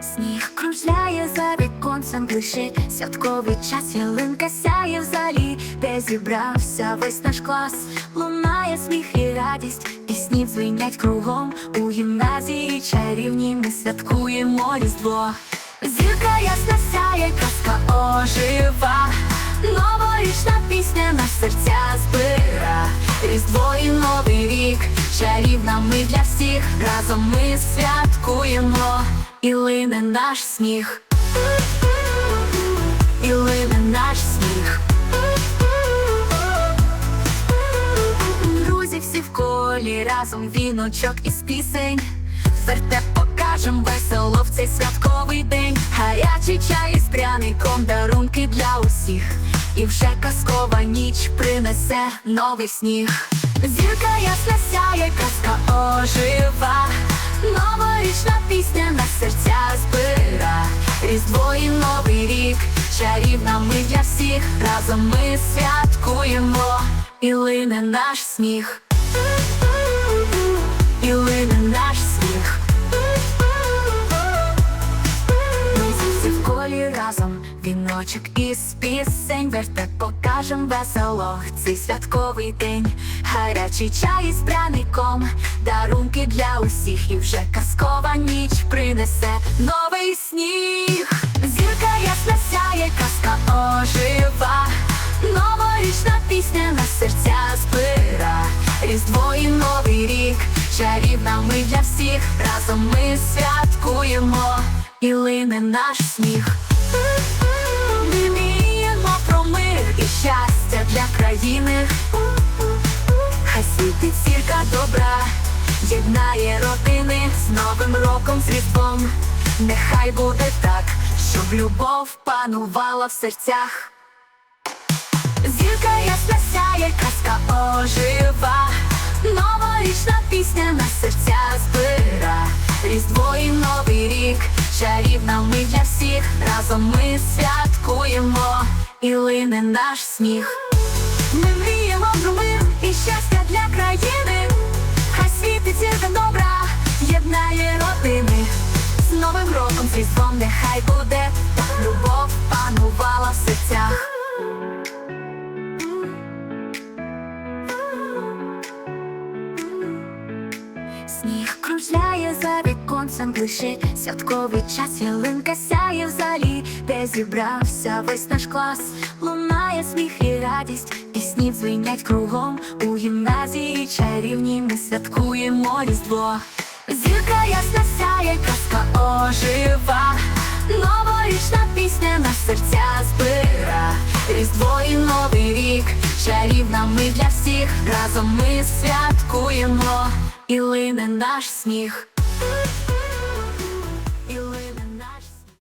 Сніг кружляє за віконцем блищить Святковий час ялинка сяє в залі, де зібрався весь наш клас, лунає сміх і радість, пісні дзвенять кругом. У гімназії чарівні ми святкуємо різдво. Зірка ясна сяє, казка ожива, новорічна пісня на серця збира, Різдво і новий рік, чарівна ми для всіх, разом ми святкуємо, і лине наш сміх, і лине наш сміх. Друзі всі в колі, разом віночок із пісень. Вертеп покажем весело в цей святковий день. Гарячий чай І вже казкова ніч принесе новий сніг. Зірка ясна сяє, казка ожива. Новорічна пісня на серця збира. Різдво і новий рік, чарівна ми для всіх. Разом ми святкуємо, і лине наш сміх. І лине наш сміх. Ми всі в колі разом, віночок із вертеп покажем весело цей святковий день. Гарячий чай із пряником, дарунки для усіх, і вже казкова ніч принесе новий сніг. Зірка ясна сяє, казка ожива. Новорічна пісня на серця збира. Різдво і новий рік, чарівна ми для всіх, разом ми святкуємо, і лине наш сміх. Країни. Хай світить зірка добра, єднає родини з Новим роком, з Різдвом. Нехай буде так, щоб любов панувала в серцях. Зірка ясна сяє, казка ожива, новорічна пісня на серця збира, Різдво і новий рік, чарівна ми для всіх, разом ми святкуємо, і лине наш сміх. Щастя для країни, хай світить зірка добра, єднає родини. З новим роком, з різдвом нехай буде, любов панувала в серцях. Сніг кружляє за віконцем блищить Святковий час ялинка сяє в залі, де зібрався весь наш клас, лунає сміх і радість, пісні дзвенять кругом у гімназії чарівні ми святкуємо різдво. Зірка ясна сяє, казка ожива, новорічна пісня на серця збира, Різдво і новий рік, чарівна ми для всіх, разом ми святкуємо, і лине наш сміх.